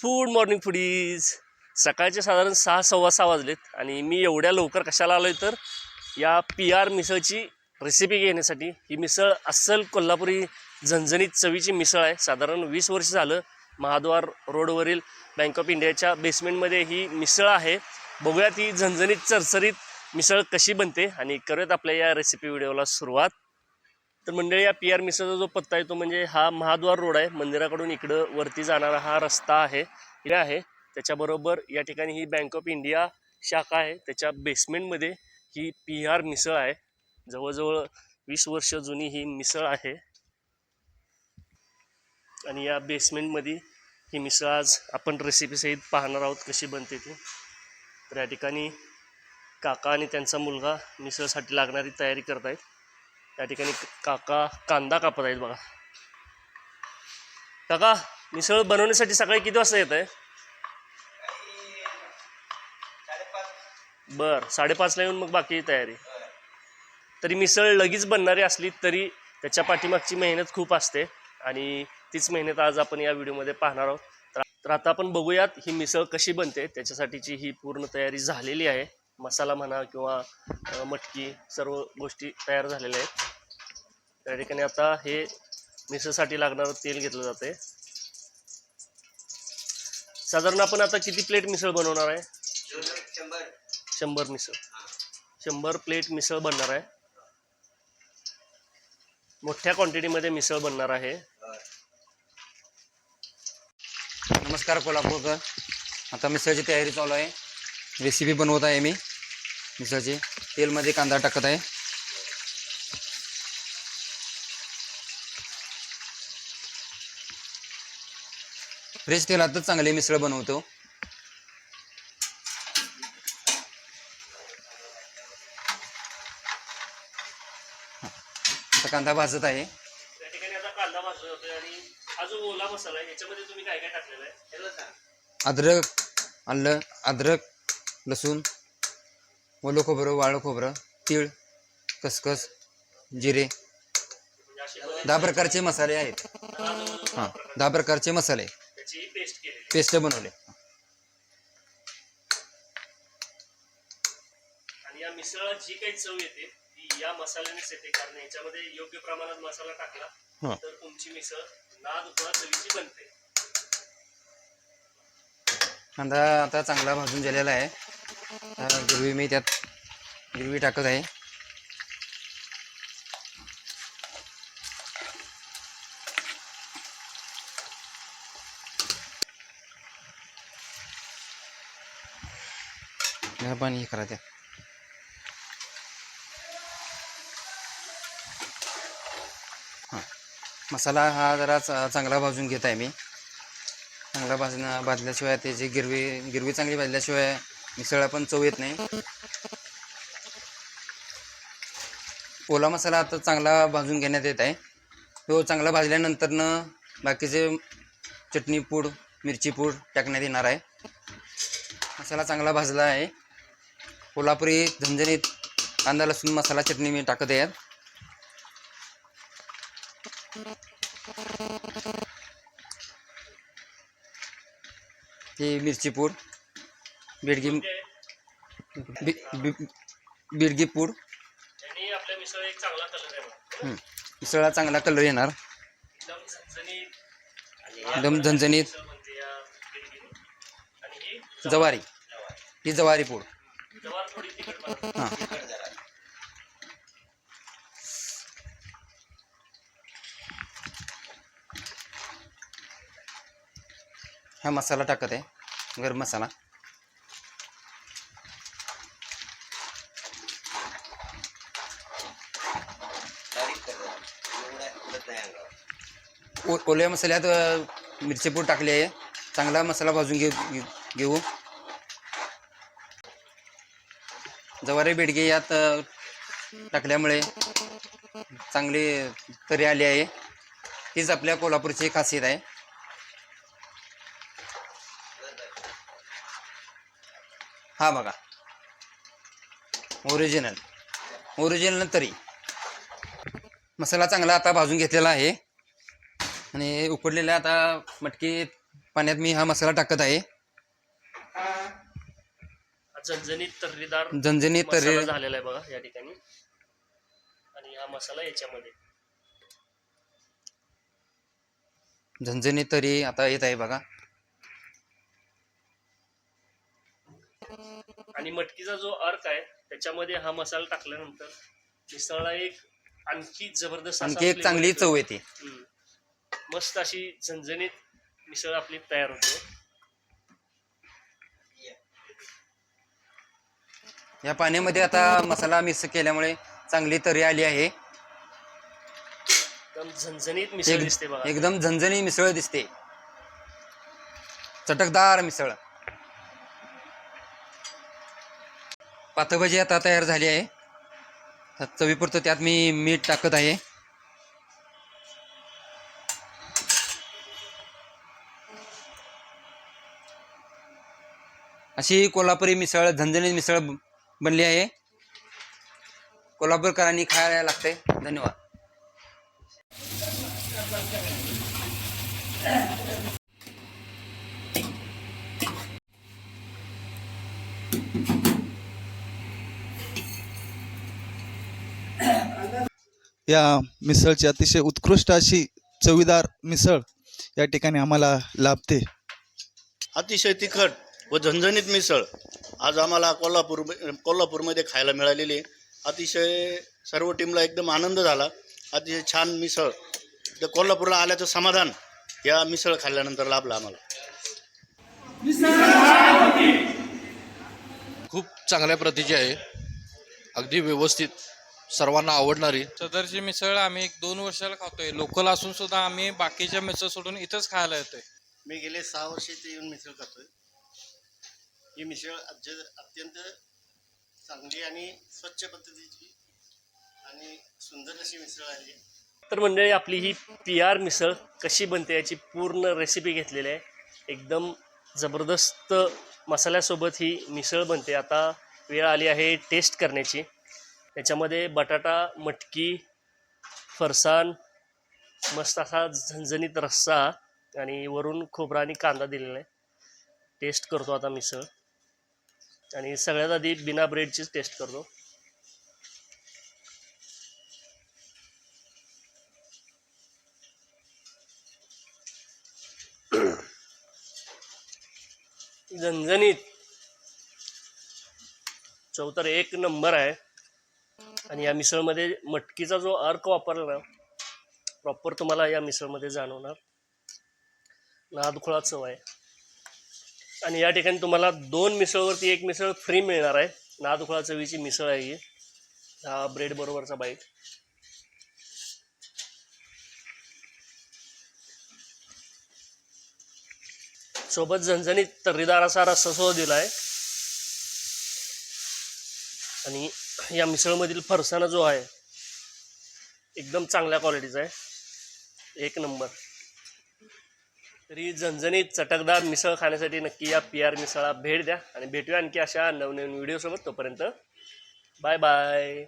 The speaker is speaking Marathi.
फूड मॉर्निंग फुडीज सकाळचे साधारण सहा सव्वा सहा वाजलेत आणि मी एवढ्या लवकर कशाला आलो आहे तर या पी आर मिसळची रेसिपी घेण्यासाठी. ही मिसळ अस्सल कोल्हापुरी झणझणीत चवीची मिसळ आहे. साधारण वीस वर्ष झालं महाद्वार रोडवरील बँक ऑफ इंडियाच्या बेसमेंटमध्ये ही मिसळ आहे. बघूयात ही झणझणीत चरचरीत मिसळ कशी बनते आणि करूयात आपल्या या रेसिपी व्हिडिओला सुरुवात. तर मंडळी या पी आर मिसळचा जो पत्ता आहे तो म्हणजे हा महाद्वार रोड आहे. मंदिराकडून इकडं वरती जाणारा हा रस्ता आहे. हे आहे. त्याच्याबरोबर या ठिकाणी ही बँक ऑफ इंडिया शाखा आहे. त्याच्या बेसमेंटमध्ये ही पी आर मिसळ आहे. जवळजवळ वीस वर्ष जुनी ही मिसळ आहे. आणि या बेसमेंटमध्ये ही मिसळ आज आपण रेसिपीसहित पाहणार आहोत कशी बनते ती. तर या ठिकाणी काका आणि त्यांचा मुलगा मिसळसाठी लागणारी तयारी करत आहेत त्या ठिकाणी काका कांदा कापत आहेत बघा. काका मिसळ बनवण्यासाठी सकाळी किती वाजता येत आहे बर साडेपाचला येऊन मग बाकी तयारी. तरी मिसळ लगेच बनणारी असली तरी त्याच्या पाठीमागची मेहनत खूप असते आणि तीच मेहनत आज आपण या व्हिडिओमध्ये पाहणार आहोत. तर आता आपण बघूयात ही मिसळ कशी बनते त्याच्यासाठीची ही पूर्ण तयारी झालेली आहे. मसाला म्हणा किंवा मटकी सर्व गोष्टी तयार झालेल्या आहेत. त्या ठिकाणी आता हे मिसळसाठी लागणारं तेल घेतलं जाते साधारण आपण आता किती प्लेट मिसळ बनवणार आहे? शंभर शंभर मिसळ. शंभर प्लेट मिसळ बनणार आहे. मोठ्या क्वांटिटीमध्ये मिसळ बनणार आहे. नमस्कार कोल्हापूरकर. आता मिसळची तयारी चालू आहे. रेसिपी बनवत आहे मी. मिसळची तेलमध्ये कांदा टाकत आहे. फ्रेश तेलातच चांगले मिसळ बनवतो. आता कांदा भाजत आहे. त्या ठिकाणी आता कांदा भाजला जातोय आणि हा जो ओला मसाला आहे याच्यामध्ये तुम्ही काय काय टाकलेलं आहे? अद्रक आलं अद्रक लसूण. ओलं खोबरं वाळं खोबरं तीळ खसखस जिरे. दहा प्रकारचे मसाले आहेत. हां दहा प्रकारचे मसाले. पेस्ट बनवले. आणि या जी काही चव येते ती या मसाल्यानेच येते. कारण याच्यामध्ये योग्य प्रमाणात मसाला टाकला तर तुमची मिसळ चवीची बनते. कांदा आता चांगला भाजून झालेला आहे. गिरवी मी त्यात गिरवी टाकत आहे. पाणी हे करा त्या हां मसाला हा जरा चांगला भाजून घेत आहे मी. चांगला भाजणं भाजल्याशिवाय त्याची गिरवी गिरवी चांगली भाजल्याशिवाय मिसळला पण चव येत नाही. ओला मसाला आता चांगला भाजून घेण्यात येत आहे. तो चांगला भाजल्यानंतरनं बाकीचे चटणी पूड मिरची पूड टाकण्यात येणार आहे. मसाला चांगला भाजला आहे. कोल्हापुरी झणझणीत कांदा लसूण मसाला चटणी मी टाकत आहे. ही मिरची पूड. बेडगी बी- बी- बेडगी पूड मिसळ चांगला कलर आहे बघा. मिसळला चांगला कलर येणार. एकदम झणझणीत. ही जवारी. ही जवारी पूड. हां. हा मसाला टाकत आहे. गरम मसाला. ओ ओल्या मसाल्यात मिरचीपूर टाकली आहे. चांगला मसाला भाजून घेऊ घेऊ- जवारी बेडगे यात टाकल्यामुळे चांगली तरी आली आहे. तीच आपल्या कोल्हापूरची खासियत आहे. हा बघा. ओरिजिनल ओरिजिनल तरी. मसाला चांगला आता भाजून घेतलेला आहे. आणि उकडलेल्या आता मटकी पाण्यात मी हा मसाला टाकत आहे. झणझणीत तर्रीदार झणझणीत तर्री झालेला आहे बघा या ठिकाणी. आणि हा मसाला याच्यामध्ये. झणझणीत तरी आता येत आहे बघा. आणि मटकीचा जो अर्क आहे त्याच्यामध्ये हा मसाला टाकल्यानंतर मिसळला एक आणखी जबरदस्त आणखी एक चांगली. चव येते. मस्त अशी झणझणीत मिसळ आपली तयार होते. या पाण्यामध्ये आता मसाला मिक्स केल्यामुळे चांगली तरी आली आहे. एकदम झणझणीत मिसळ एक- दिसते बघा. एकदम झणझणी मिसळ दिसते. चटकदार मिसळ. पातभाजी आता तयार झाली आहे. आता चवीपुरतं त्यात मी मीठ टाकत आहे. अशी कोल्हापुरी मिसळ झणझणीत मिसळ बनली आहे. कोल्हापूरकरांनी खायला लागते धन्यवाद. या मिसळची अतिशय उत्कृष्ट अशी चवीदार मिसळ या ठिकाणी आम्हाला लाभते. अतिशय तिखट. व झणझणीत मिसळ. आज आम्हाला कोल्हापूर कोल्हापूरमध्ये खायला मिळालेली आहे. अतिशय सर्व टीमला एकदम आनंद झाला. अतिशय छान मिसळ. तर कोल्हापूरला आल्याचं समाधान या मिसळ खाल्ल्यानंतर लाभलं आम्हाला. खूप चांगल्या प्रतीची आहे. अगदी व्यवस्थित सर्वांना आवडणारी. सदरची मिसळ आम्ही एक दोन वर्षाला खातोय. लोकल असून सुद्धा आम्ही बाकीच्या मिसळ सोडून इथंच खायला येतोय. मी गेले सहा वर्ष इथे येऊन मिसळ खातोय. ही मिसळ अत्यंत चांगली आणि स्वच्छ पद्धतीची आणि सुंदर अशी मिसळ आहे. तर मंडळी आपली ही पी आर मिसळ कशी बनते याची पूर्ण रेसिपी घेतलेली आहे. एकदम जबरदस्त मसाल्यासोबत ही मिसळ बनते. आता वेळ आली आहे टेस्ट करण्याची. त्याच्यामध्ये बटाटा मटकी फरसाण मस्त असा झणझणीत रस्सा आणि वरून खोबरा आणि कांदा दिलेला आहे. टेस्ट करतो आता मिसळ. आणि सगळ्यात आधी बिना ब्रेडचीच टेस्ट करतो. झणझणीत. चौतर एक नंबर आहे. आणि या मिसळमध्ये मटकीचा जो अर्क वापरला ना प्रॉपर तुम्हाला या मिसळमध्ये जाणवणार. नादखुळा चव आहे. आणि या ठिकाणी तुम्हाला दोन मिसळवरती एक मिसळ फ्री मिळणार आहे. नादुखळा चवीची मिसळ आहे ही. हा ब्रेड बरोबरचा बाईट सोबत झणझणीत तर्रीदार असा रस्सा दिला आहे आणि या मिसळमधील फरसाणा जो आहे एकदम चांगल्या क्वालिटीचा आहे. एक नंबर तरी झणझणीत चटकदार मिसळ खाण्यासाठी नक्की या पी आर मिसळा भेट द्या. आणि भेटूया आणखी अशा नवनवीन व्हिडिओसोबत तोपर्यंत. Bye bye